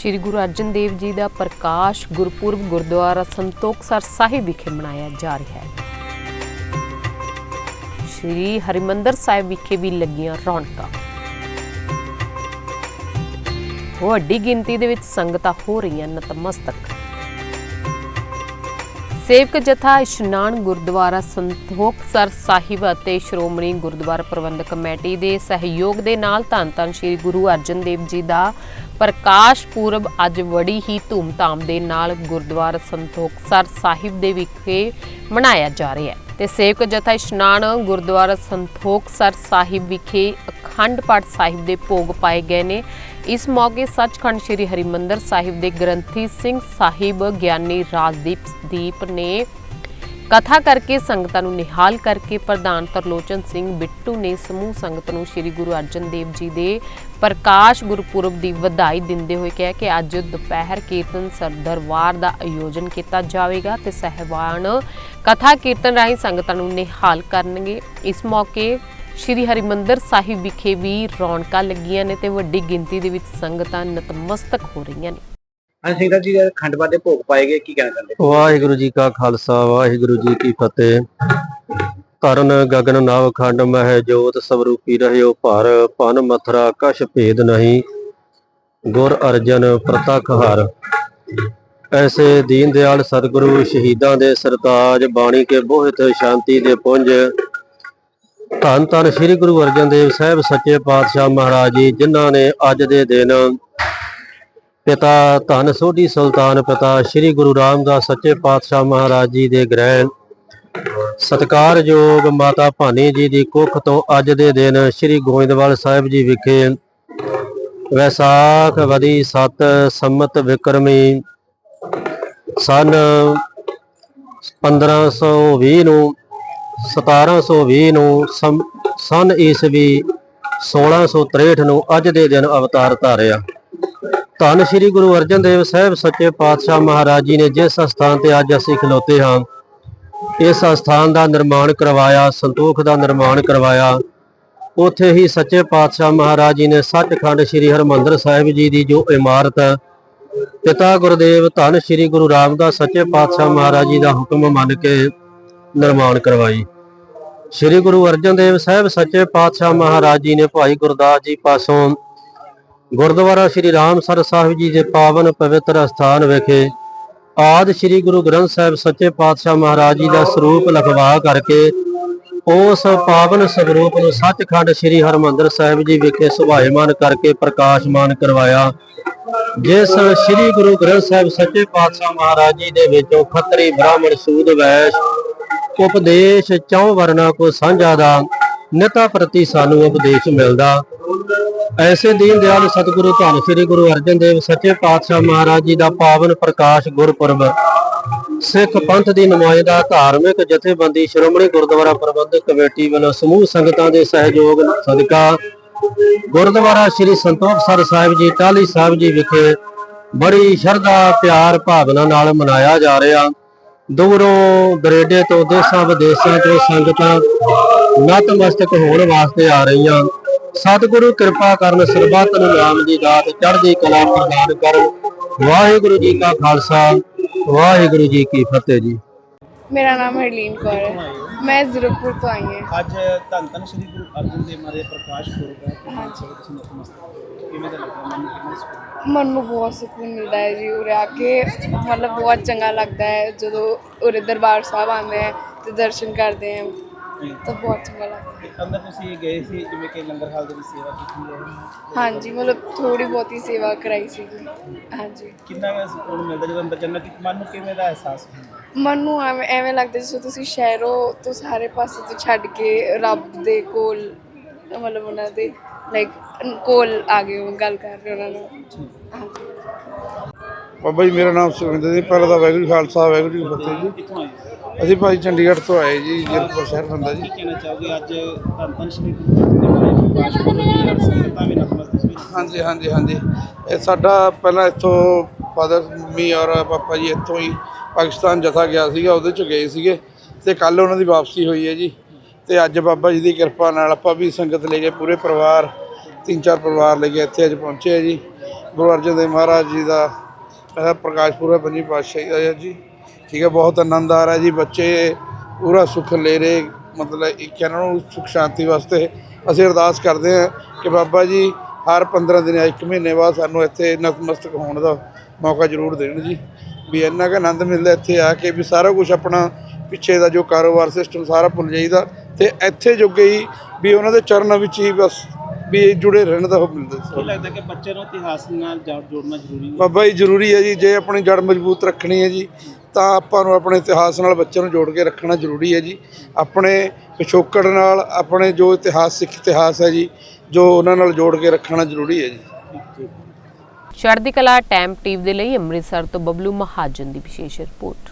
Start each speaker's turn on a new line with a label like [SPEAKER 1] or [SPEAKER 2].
[SPEAKER 1] ਸ੍ਰੀ ਗੁਰੂ ਅਰਜਨ ਦੇਵ ਜੀ ਦਾ ਪ੍ਰਕਾਸ਼ ਗੁਰਪੁਰਬ ਗੁਰਦੁਆਰਾ ਸੰਤੋਖਸਰ ਸਾਹਿਬ ਵਿਖੇ ਮਨਾਇਆ ਜਾ ਰਿਹਾ ਹੈ। ਸ੍ਰੀ ਹਰਿਮੰਦਰ ਸਾਹਿਬ ਵਿਖੇ ਵੀ ਲੱਗੀਆਂ ਰੌਣਕਾਂ। ਵੱਡੀ ਗਿਣਤੀ ਦੇ ਵਿੱਚ ਸੰਗਤਾਂ ਹੋ ਰਹੀਆਂ ਨਤਮਸਤਕ। ਸੇਵਕ ਜਥਾ ਇਸ਼ਨਾਨ ਗੁਰਦੁਆਰਾ ਸੰਤੋਖਸਰ ਸਾਹਿਬ ਅਤੇ ਸ਼੍ਰੋਮਣੀ ਗੁਰਦੁਆਰਾ ਪ੍ਰਬੰਧਕ ਕਮੇਟੀ ਦੇ ਸਹਿਯੋਗ ਦੇ ਨਾਲ ਧੰਨ ਧੰਨ ਸ੍ਰੀ ਗੁਰੂ ਅਰਜਨ ਦੇਵ ਜੀ ਦਾ ਪ੍ਰਕਾਸ਼ ਪੁਰਬ ਅੱਜ ਬੜੀ ਹੀ ਧੂਮਧਾਮ ਦੇ ਨਾਲ ਗੁਰਦੁਆਰਾ ਸੰਤੋਖਸਰ ਸਾਹਿਬ ਦੇ ਵਿਖੇ ਮਨਾਇਆ ਜਾ ਰਿਹਾ ਹੈ। ਤੇ ਸੇਵਕ ਜਥਾ ਇਸ਼ਨਾਨ ਗੁਰਦੁਆਰਾ ਸੰਤੋਖਸਰ ਸਾਹਿਬ ਵਿਖੇ ਅਖੰਡ ਪਾਠ ਸਾਹਿਬ ਦੇ ਭੋਗ ਪਾਏ ਗਏ ਨੇ। ਇਸ ਮੌਕੇ ਸੱਚਖੰਡ ਸ੍ਰੀ ਹਰਿਮੰਦਰ ਸਾਹਿਬ ਦੇ ਗ੍ਰੰਥੀ ਸਿੰਘ ਸਾਹਿਬ ਗਿਆਨੀ ਰਾਜਦੀਪ ਦੀਪ ਨੇ ਕਥਾ ਕਰਕੇ ਸੰਗਤਾਂ ਨੂੰ ਨਿਹਾਲ ਕਰਕੇ ਪ੍ਰਧਾਨ ਤਰਲੋਚਨ ਸਿੰਘ ਬਿੱਟੂ ਨੇ ਸਮੂਹ ਸੰਗਤ ਨੂੰ ਸ੍ਰੀ ਗੁਰੂ ਅਰਜਨ ਦੇਵ ਜੀ ਦੇ ਪ੍ਰਕਾਸ਼ ਗੁਰਪੁਰਬ ਦੀ ਵਧਾਈ ਦਿੰਦੇ ਹੋਏ ਕਿਹਾ ਕਿ ਅੱਜ ਦੁਪਹਿਰ ਕੀਰਤਨ ਸਰ ਦਰਬਾਰ ਦਾ ਆਯੋਜਨ ਕੀਤਾ ਜਾਵੇਗਾ ਤੇ ਸਹਿਬਾਨ ਕਥਾ ਕੀਰਤਨ ਰਾਹੀਂ ਸੰਗਤਾਂ ਨੂੰ ਨਿਹਾਲ ਕਰਨਗੇ। ਇਸ ਮੌਕੇ ਸ਼੍ਰੀ ਹਰਿਮੰਦਰ ਸਾਹਿਬ ਵਿਖੇ ਵੀ ਰੌਣਕਾਂ ਲੱਗੀਆਂ ਨੇ ਤੇ ਵੱਡੀ ਗਿਣਤੀ ਦੇ ਵਿੱਚ ਸੰਗਤਾਂ ਨਤਮਸਤਕ ਹੋ ਰਹੀਆਂ ਨੇ।
[SPEAKER 2] ਹਾਂ ਸਿੰਘ ਸਾਹਿਬ ਜੀ ਖੰਡਵਾ ਦੇ ਭੋਗ ਪਾਏ ਗਏ ਕੀ ਕਹਿਣਾ ਚਾਹੁੰਦੇ?
[SPEAKER 3] ਵਾਹਿਗੁਰੂ ਜੀ ਕਾ ਖਾਲਸਾ ਵਾਹਿਗੁਰੂ ਜੀ ਕੀ ਫਤਿਹ। ਤਰਨ ਗਗਨ ਨਵ ਖੰਡ ਮਹਿ ਜੋਤ ਸਵਰੂਪੀ ਰਹਿਓ ਭਰ ਪਨ ਮਥਰਾ ਕਛ ਭੇਦ ਨਹੀਂ। ਗੁਰ ਅਰਜਨ ਪ੍ਰਤਖ ਹਰ। ਐਸੇ ਦੀਨ ਦਿਆਲ ਸਤਿਗੁਰੂ ਸ਼ਹੀਦਾਂ ਦੇ ਸਰਤਾਜ ਬਾਣੀ ਕੇ ਬੋਹਿਤ ਸ਼ਾਂਤੀ ਦੇ ਪੁੰਜ। ਧੰਨ ਧੰਨ ਸ੍ਰੀ ਗੁਰੂ ਅਰਜਨ ਦੇਵ ਸਾਹਿਬ, ਸੱਚੇ ਪਾਤਸ਼ਾਹ ਮਹਾਰਾਜ ਜੀ, ਜਿਨ੍ਹਾਂ ਨੇ ਅੱਜ ਦੇ ਦਿਨ ਪਿਤਾ ਧੰਨ ਸੋਢੀ ਸੁਲਤਾਨ, ਪਿਤਾ ਸ੍ਰੀ ਗੁਰੂ ਰਾਮਦਾਸ, ਸੱਚੇ ਪਾਤਸ਼ਾਹ ਮਹਾਰਾਜ ਜੀ ਦੇ ਗ੍ਰਹਿਣ ਸਤਕਾਰਯੋਗ ਮਾਤਾ ਭਾਨੀ ਜੀ ਦੀ ਕੁੱਖ ਤੋਂ ਅੱਜ ਦੇ ਦਿਨ ਸ੍ਰੀ ਗੋਇੰਦਵਾਲ ਸਾਹਿਬ ਜੀ ਵਿਖੇ ਵੈਸਾਖ ਵਦੀ 7 ਸੰਮਤ ਵਿਕਰਮੀ ਸਨ 1520 ਨੂੰ 1720 ਨੂੰ ਸੰ- ਸਨ ਈਸਵੀ 1663 ਨੂੰ ਅੱਜ ਦੇ ਦਿਨ ਅਵਤਾਰ ਧਾਰਿਆ। ਧੰਨ ਸ੍ਰੀ ਗੁਰੂ ਅਰਜਨ ਦੇਵ ਸਾਹਿਬ ਸੱਚੇ ਪਾਤਸ਼ਾਹ ਮਹਾਰਾਜ ਜੀ ਨੇ ਜਿਸ ਸਥਾਨ ਤੇ ਅੱਜ ਅਸੀਂ ਖਲੋਤੇ ਹਾਂ, ਇਸ ਸਥਾਨ ਦਾ ਨਿਰਮਾਣ ਕਰਵਾਇਆ, ਸੰਤੋਖ ਦਾ ਨਿਰਮਾਣ ਕਰਵਾਇਆ, ਉੱਥੇ ਹੀ ਸੱਚੇ ਪਾਤਸ਼ਾਹ ਮਹਾਰਾਜ ਜੀ ਨੇ ਸੱਚਖੰਡ ਸ੍ਰੀ ਹਰਮੰਦਰ ਸਾਹਿਬ ਜੀ ਦੀ ਜੋ ਇਮਾਰਤ ਪਿਤਾ ਗੁਰਦੇਵ ਧੰਨ ਸ੍ਰੀ ਗੁਰੂ ਰਾਮਦਾਸ ਸੱਚੇ ਪਾਤਸ਼ਾਹ ਮਹਾਰਾਜ ਜੀ ਦਾ ਹੁਕਮ ਮੰਨ ਕੇ ਨਿਰਮਾਣ ਕਰਵਾਈ। ਸ੍ਰੀ ਗੁਰੂ ਅਰਜਨ ਦੇਵ ਸਾਹਿਬ ਸੱਚੇ ਪਾਤਸ਼ਾਹ ਮਹਾਰਾਜ ਜੀ ਨੇ ਭਾਈ ਗੁਰਦਾਸ ਜੀ ਪਾਸੋਂ ਗੁਰਦੁਆਰਾ ਸ੍ਰੀ ਰਾਮਸਰ ਸਾਹਿਬ ਜੀ ਦੇ ਪਾਵਨ ਪਵਿੱਤਰ ਸਥਾਨ ਵਿਖੇ ਆਦ ਸ੍ਰੀ ਗੁਰੂ ਗ੍ਰੰਥ ਸਾਹਿਬ ਸੱਚੇ ਪਾਤਸ਼ਾਹ ਮਹਾਰਾਜ ਜੀ ਦਾ ਸਰੂਪ ਲਖਵਾ ਕਰਕੇ ਉਸ ਪਾਵਨ ਸਰੂਪ ਨੂੰ ਸੱਚਖੰਡ ਸ੍ਰੀ ਹਰਮੰਦਰ ਸਾਹਿਬ ਜੀ ਵਿਖੇ ਸੁਭਾਇਮਾਨ ਕਰਕੇ ਪ੍ਰਕਾਸ਼ਮਾਨ ਕਰਵਾਇਆ। ਜਿਸ ਸ੍ਰੀ ਗੁਰੂ ਗ੍ਰੰਥ ਸਾਹਿਬ ਸੱਚੇ ਪਾਤਸ਼ਾਹ ਮਹਾਰਾਜ ਜੀ ਦੇ ਵਿੱਚੋਂ ਖੱਤਰੀ ਬ੍ਰਾਹਮਣ ਸੂਦ ਵੈਸ਼ ਉਪਦੇਸ਼ ਚੌ ਵਰਨਾ ਕੋ ਸਾਂਝਾ ਦਾ, ਨਿਤਾ ਪ੍ਰਤੀ ਸਾਨੂੰ ਉਪਦੇਸ਼ ਮਿਲਦਾ। ਐਸੇ ਦੀਨ ਦਿਆਲ ਸਤਿਗੁਰੂ ਧੰਨ ਸ੍ਰੀ ਗੁਰੂ ਅਰਜਨ ਦੇਵ ਸੱਚੇ ਪਾਤਸ਼ਾਹ ਮਹਾਰਾਜ ਜੀ ਦਾ ਪਾਵਨ ਪ੍ਰਕਾਸ਼ ਗੁਰਪੁਰਬ। ਸਿੱਖ ਪੰਥ ਦੀ ਨੁਮਾਇੰਦਾ ਧਾਰਮਿਕ ਜਥੇਬੰਦੀ ਸ਼੍ਰੋਮਣੀ ਗੁਰਦੁਆਰਾ ਪ੍ਰਬੰਧਕ ਕਮੇਟੀ ਵੱਲੋਂ ਸਮੂਹ ਸੰਗਤਾਂ ਦੇ ਸਹਿਯੋਗ, ਸਦਕਾ ਗੁਰਦੁਆਰਾ ਸ੍ਰੀ ਸੰਤੋਖਸਰ ਸਾਹਿਬ ਜੀ, ਟਾਹਲੀ ਸਾਹਿਬ ਜੀ ਵਿਖੇ ਬੜੀ ਸ਼ਰਧਾ, ਪਿਆਰ, ਭਾਵਨਾ ਨਾਲ ਮਨਾਇਆ ਜਾ ਰਿਹਾ। ਦੂਰੋਂ ਦਰੇਡੇ ਤੋਂ ਦੇਸ਼ਾਂ ਵਿਦੇਸ਼ਾਂ ਤੋਂ ਸੰਗਤਾਂ ਨਤਮਸਤਕ ਹੋਣ ਵਾਸਤੇ ਆ ਰਹੀਆਂ। ਸਤਿਗੁਰੂ ਕਿਰਪਾ ਕਰਨ ਸਰਬੱਤ ਨੂੰ ਨਾਮ ਦੀ ਦਾਤ ਚੜ੍ਹਦੀ ਕਲਾ ਪ੍ਰਦਾਨ ਕਰਨ ਵਾਹਿਗੁਰੂ ਜੀ ਕਾ ਖਾਲਸਾ ਵਾਹਿਗੁਰੂ ਜੀ ਕੀ ਫਤਿਹ ਜੀ।
[SPEAKER 4] ਮੇਰਾ ਨਾਮ ਹਰਲੀਨ ਕੌਰ ਹੈ। ਮੈਂ ਜ਼ੀਰਕਪੁਰ ਤੋਂ ਆਈ ਹਾਂ।
[SPEAKER 2] ਅੱਜ ਧੰਨ ਧੰਨ ਸ੍ਰੀ ਗੁਰੂ ਅਰਜਨ ਦੇਵ ਮਹਾਰਾਜ ਦੇ ਪ੍ਰਕਾਸ਼ ਪੁਰਬ ਹੈ। ਹਾਂਜੀ। ਕਿਵੇਂ ਦਾ ਲੱਗਾ? ਮਨ
[SPEAKER 4] ਮਨ ਨੂੰ ਬਹੁਤ ਸਕੂਨ ਮਿਲਦਾ ਹੈ ਜੀ ਉਰੇ ਆ ਕੇ ਮਤਲਬ ਬਹੁਤ ਚੰਗਾ ਲੱਗਦਾ ਹੈ ਜਦੋਂ ਉਰੇ ਦਰਬਾਰ ਸਾਹਿਬ ਆਉਂਦੇ ਹੈ ਤੇ ਦਰਸ਼ਨ ਕਰਦੇ ਹਾਂ ਤਾਂ ਬਹੁਤ ਚੰਗਾ ਲੱਗਦਾ ਹੈ।
[SPEAKER 2] ਤੇ ਅੰਦਰ ਤੁਸੀਂ ਗਏ ਸੀ ਜਿਵੇਂ ਕਿ ਲੰਗਰ ਹਾਲ ਦੇ ਵਿੱਚ ਸੇਵਾ ਕੀਤੀ ਹੈ।
[SPEAKER 4] ਹਾਂਜੀ ਮਤਲਬ ਥੋੜੀ ਬਹੁਤੀ ਸੇਵਾ ਕਰਾਈ ਸੀ ਹਾਂਜੀ।
[SPEAKER 2] ਕਿੰਨਾ ਕੁ ਸਕੂਨ ਮਿਲਦਾ ਜਦੋਂ ਅੰਦਰ ਜੰਨਤ ਦੀ ਮਨ ਨੂੰ ਕਿਵੇਂ ਦਾ ਅਹਿਸਾਸ ਹੁੰਦਾ?
[SPEAKER 4] ਮਨ ਨੂੰ ਐਵੇਂ ਐਵੇਂ ਲੱਗਦਾ ਜਿਵੇਂ ਤੁਸੀਂ ਸ਼ਹਿਰੋਂ ਤੋਂ ਸਾਰੇ ਪਾਸੇ ਤੋਂ ਛੱਡ ਕੇ ਰੱਬ ਦੇ ਕੋਲ ਮਤਲਬ ਉਹਨਾਂ ਦੇ ਲਾਈਕ ਕੋਲ ਆ ਗਏ ਹੋ ਗੱਲ ਕਰ ਰਹੇ ਉਹਨਾਂ ਨਾਲ।
[SPEAKER 5] ਬਾਬਾ ਜੀ ਮੇਰਾ ਨਾਮ ਸੁਖਵਿੰਦਰ ਸਿੰਘ ਪਹਿਲਾਂ ਤਾਂ ਵਾਹਿਗੁਰੂ ਜੀ ਖਾਲਸਾ ਵਾਹਿਗੁਰੂ ਜੀ ਫਤਿਹ ਜੀ।
[SPEAKER 2] ਕਿੱਥੋਂ ਆਏ ਹੋ?
[SPEAKER 5] ਅਸੀਂ ਭਾਈ ਚੰਡੀਗੜ੍ਹ ਤੋਂ ਆਏ ਜੀ ਜਨਪੁਰ ਸ਼ਹਿਰ ਬੰਦਾ ਜੀ।
[SPEAKER 2] ਕੀ ਕਹਿਣਾ ਚਾਹੋਗੇ? ਅੱਜ ਧੰਨ ਸ੍ਰੀ
[SPEAKER 5] ਹਾਂਜੀ ਹਾਂਜੀ ਹਾਂਜੀ। ਇਹ ਸਾਡਾ ਪਹਿਲਾਂ ਇੱਥੋਂ ਫਾਦਰ ਮੰਮੀ ਔਰ ਪਾਪਾ ਜੀ ਇੱਥੋਂ ਹੀ ਪਾਕਿਸਤਾਨ ਜਥਾ ਗਿਆ ਸੀਗਾ ਉਹਦੇ ਚ ਗਏ ਸੀਗੇ। ਤੇ ਕੱਲ ਉਹਨਾਂ ਦੀ ਵਾਪਸੀ ਹੋਈ ਹੈ ਜੀ। ਤੇ ਅੱਜ ਬਾਬਾ ਜੀ ਦੀ ਕਿਰਪਾ ਨਾਲ ਆਪਾਂ ਵੀ ਸੰਗਤ ਲੈ ਕੇ ਪੂਰੇ ਪਰਿਵਾਰ, ਤਿੰਨ ਚਾਰ ਪਰਿਵਾਰ ਲੈ ਕੇ ਇੱਥੇ ਅੱਜ ਪਹੁੰਚੇ ਆ ਜੀ। ਗੁਰੂ ਅਰਜਨ ਦੇਵ ਮਹਾਰਾਜ ਜੀ ਦਾ ਪ੍ਰਕਾਸ਼ ਪੁਰਬ ਪੰਜੀ ਪਾਤਸ਼ਾਹੀ ਦਾ ਜੀ। ਠੀਕ ਹੈ, ਬਹੁਤ ਆਨੰਦ ਆ ਰਿਹਾ ਜੀ, ਬੱਚੇ ਪੂਰਾ ਸੁੱਖ ਲੈ ਰਹੇ, ਮਤਲਬ ਇੱਕ ਇਹਨਾਂ ਨੂੰ ਸੁੱਖ ਸ਼ਾਂਤੀ ਵਾਸਤੇ ਅਸੀਂ ਅਰਦਾਸ ਕਰਦੇ ਹਾਂ ਕਿ ਬਾਬਾ ਜੀ ਹਰ 15 ਦਿਨ ਇੱਕ ਮਹੀਨੇ ਬਾਅਦ ਸਾਨੂੰ ਇੱਥੇ ਨਤਮਸਤਕ ਹੋਣ ਦਾ ਮੌਕਾ ਜ਼ਰੂਰ ਦੇਣ ਜੀ। ਵੀ ਇੰਨਾ ਕੁ ਆਨੰਦ ਮਿਲਦਾ ਇੱਥੇ ਆ ਕੇ ਵੀ ਸਾਰਾ ਕੁਝ ਆਪਣਾ ਪਿੱਛੇ ਦਾ ਜੋ ਕਾਰੋਬਾਰ ਸਿਸਟਮ ਸਾਰਾ ਭੁੱਲ ਜਾਈਦਾ ਤੇ ਇੱਥੇ ਜੋਗੇ ਹੀ ਵੀ ਉਹਨਾਂ ਦੇ ਚਰਨਾਂ ਵਿੱਚ ਹੀ ਬਸ ਵੀ ਜੁੜੇ ਰਹਿਣ ਦਾ ਮਿਲਦਾ
[SPEAKER 2] ਕੀ
[SPEAKER 5] ਸੀ
[SPEAKER 2] ਲੱਗਦਾ ਕਿ ਬੱਚੇ ਨੂੰ ਇਤਿਹਾਸ ਨਾਲ ਜੜ ਜੋੜਨਾ ਜ਼ਰੂਰੀ ਹੈ?
[SPEAKER 5] ਬਾਬਾ ਜੀ ਜ਼ਰੂਰੀ ਹੈ ਜੀ ਜੇ ਆਪਣੀ ਜੜ ਮਜ਼ਬੂਤ ਰੱਖਣੀ ਹੈ ਜੀ ਤਾਂ ਆਪਾਂ ਨੂੰ ਆਪਣੇ ਇਤਿਹਾਸ ਨਾਲ ਬੱਚਿਆਂ ਨੂੰ ਜੋੜ ਕੇ ਰੱਖਣਾ ਜ਼ਰੂਰੀ ਹੈ ਜੀ। ਆਪਣੇ ਪਿਛੋਕੜ ਨਾਲ ਆਪਣੇ ਜੋ ਇਤਿਹਾਸ ਸਿੱਖ ਇਤਿਹਾਸ ਹੈ ਜੀ ਜੋ ਉਹਨਾਂ ਨਾਲ ਜੋੜ ਕੇ ਰੱਖਣਾ ਜ਼ਰੂਰੀ ਹੈ ਜੀ।
[SPEAKER 1] ਚੜ੍ਹਦੀ ਕਲਾ ਟਾਈਮ ਟੀਵੀ ਦੇ ਲਈ ਅੰਮ੍ਰਿਤਸਰ ਤੋਂ ਬਬਲੂ ਮਹਾਜਨ ਦੀ ਵਿਸ਼ੇਸ਼ ਰਿਪੋਰਟ।